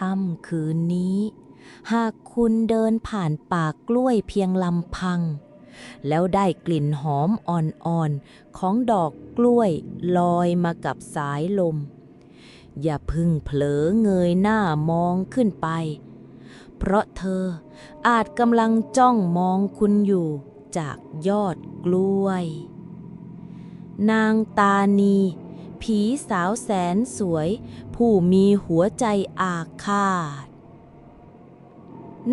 ค่ำคืนนี้ หากคุณเดินผ่านป่ากล้วยเพียงลำพัง แล้วได้กลิ่นหอมอ่อนๆ ของดอกกล้วยลอยมากับสายลม อย่าพึ่งเผลอเงยหน้ามองขึ้นไป เพราะเธออาจกำลังจ้องมองคุณอยู่จากยอดกล้วย นางตานี ผีสาวแสนสวย ผู้มีหัวใจอาฆาต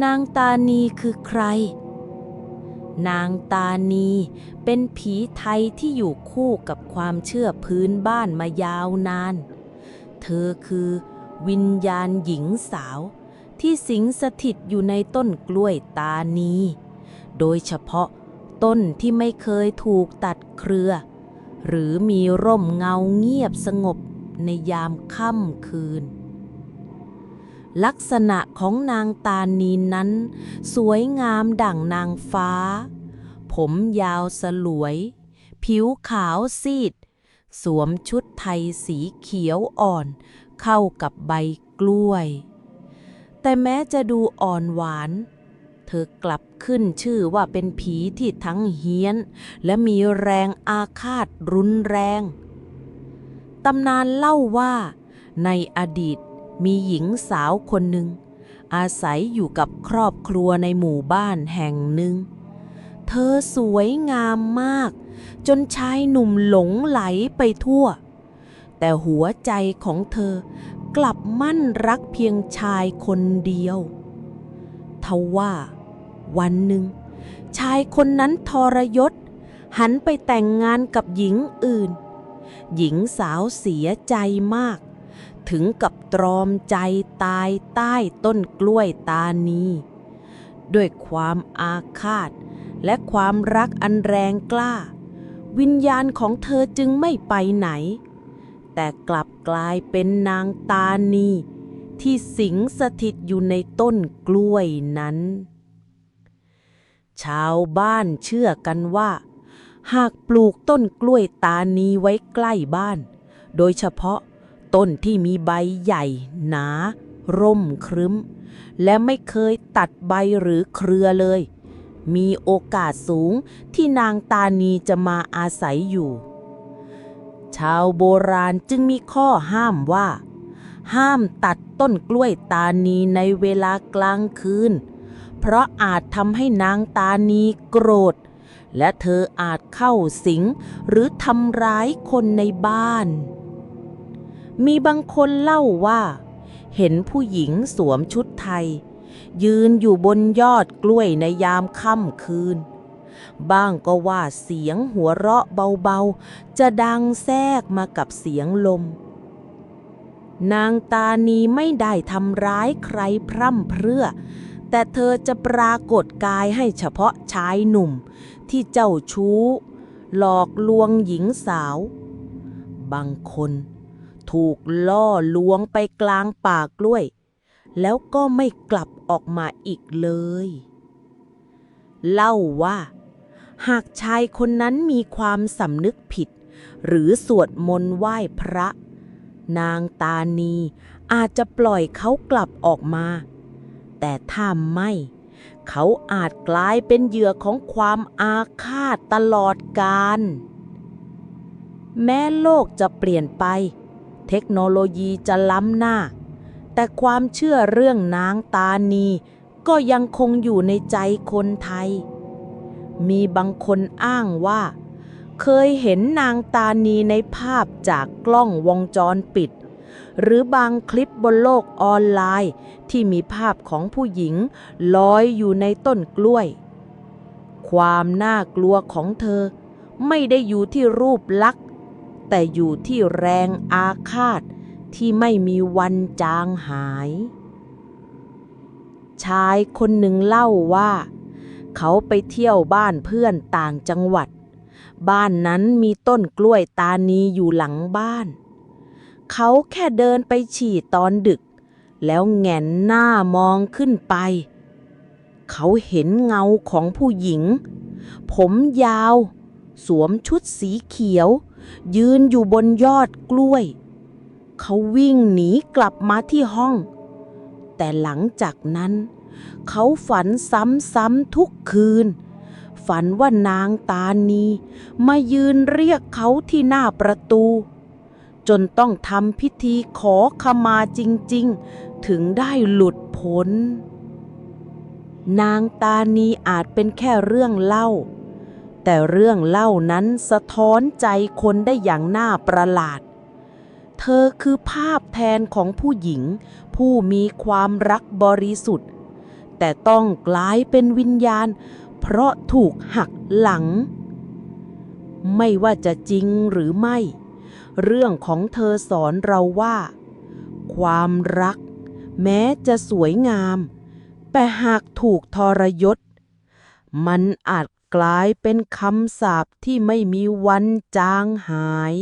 นางตานีคือใคร นางตานีเป็นผีไทยที่อยู่คู่กับความเชื่อพื้นบ้านมายาวนาน เธอคือวิญญาณหญิงสาวที่สิงสถิตอยู่ในต้นกล้วยตานี โดยเฉพาะต้นที่ไม่เคยถูกตัดเครือ หรือมีร่มเงาเงียบสงบในยามค่ำคืน ลักษณะของนางตานีนั้น สวยงามดั่งนางฟ้า ผมยาวสลวย ผิวขาวซีด สวมชุดไทยสีเขียวอ่อน เข้ากับใบกล้วย แต่แม้จะดูอ่อนหวาน เธอกลับขึ้นชื่อว่าเป็นผีที่ทั้งเฮี้ยน และมีแรงอาฆาตรุนแรง ตำนานเล่าว่า ในอดีตมีหญิงสาวคนหนึ่ง อาศัยอยู่กับครอบครัวในหมู่บ้านแห่งหนึ่ง เธอสวยงามมาก จนชายหนุ่มหลงไหลไปทั่ว แต่หัวใจของเธอกลับมั่นรักเพียงชายคนเดียว ทว่า วันหนึ่ง ชายคนนั้นทรยศ หันไปแต่งงานกับหญิงอื่น หญิงสาวเสียใจมาก ถึงกับตรอมใจตายใต้ต้นกล้วยตานี ด้วยความอาฆาต และความรักอันแรงกล้า วิญญาณของเธอจึงไม่ไปไหน แต่กลับกลายเป็นนางตานีที่สิงสถิตอยู่ในต้นกล้วยนั้น ชาวบ้านเชื่อกันว่า หากปลูกต้นกล้วยตานีไว้ใกล้บ้าน โดยเฉพาะต้นที่มีใบใหญ่ หนา ร่มครึ้ม และไม่เคยตัดใบหรือเครือเลย มีโอกาสสูงที่นางตานีจะมาอาศัยอยู่ ชาวโบราณจึงมีข้อห้ามว่า ห้ามตัดต้นกล้วยตานีในเวลากลางคืน เพราะอาจทำให้นางตานีโกรธ และเธออาจเข้าสิงหรือทำร้ายคนในบ้าน มีบางคนเล่าว่า เห็นผู้หญิงสวมชุดไทย ยืนอยู่บนยอดกล้วยในยามค่ำคืน บ้างก็ว่าเสียงหัวเราะเบาๆ จะดังแทรกมากับเสียงลมนางตานีไม่ได้ทำร้ายใครพร่ำเพรื่อ แต่เธอจะปรากฏกายให้เฉพาะชายหนุ่ม ที่เจ้าชู้ หลอกลวงหญิงสาว บางคนถูกล่อลวงไปกลางป่ากล้วย แล้วก็ไม่กลับออกมาอีกเลย เล่าว่า หากชายคนนั้นมีความสำนึกผิด หรือสวดมนต์ไหว้พระ นางตานีอาจจะปล่อยเขากลับออกมา แต่ถ้าไม่ เขาอาจกลายเป็นเหยื่อของความอาฆาตตลอดกาลแม้โลกจะเปลี่ยนไป เทคโนโลยีจะล้ำหน้า แต่ความเชื่อเรื่องนางตานี ก็ยังคงอยู่ในใจคนไทย มีบางคนอ้างว่า เคยเห็นนางตานีในภาพจากกล้องวงจรปิด หรือบางคลิปบนโลกออนไลน์ ที่มีภาพของผู้หญิงลอยอยู่ในต้นกล้วย ความน่ากลัวของเธอ ไม่ได้อยู่ที่รูปลักษณ์ แต่อยู่ที่แรงอาฆาตที่ไม่มีวันจางหาย ชายคนหนึ่งเล่าว่า เขาไปเที่ยวบ้านเพื่อนต่างจังหวัด บ้านนั้นมีต้นกล้วยตานีอยู่หลังบ้าน เขาแค่เดินไปฉี่ตอนดึก แล้วแงนหน้ามองขึ้นไป เขาเห็นเงาของผู้หญิง ผมยาว สวมชุดสีเขียว ยืนอยู่บนยอดกล้วย เขาวิ่งหนีกลับมาที่ห้อง แต่หลังจากนั้น เขาฝันซ้ำๆทุกคืนฝันว่านางตานีมายืนเรียกเขาที่หน้าประตู จนต้องทำพิธีขอขมาจริงๆ ถึงได้หลุดพ้น นางตานีอาจเป็นแค่เรื่องเล่า แต่เรื่องเล่านั้นสะท้อนใจคนได้อย่างน่าประหลาด เธอคือภาพแทนของผู้หญิง ผู้มีความรักบริสุทธิ์ แต่ต้องกลายเป็นวิญญาณ เพราะถูกหักหลัง ไม่ว่าจะจริงหรือไม่ เรื่องของเธอสอนเราว่า ความรัก แม้จะสวยงาม แต่หากถูกทรยศ มันอาจกลายเป็นคำสาปที่ไม่มีวันจางหาย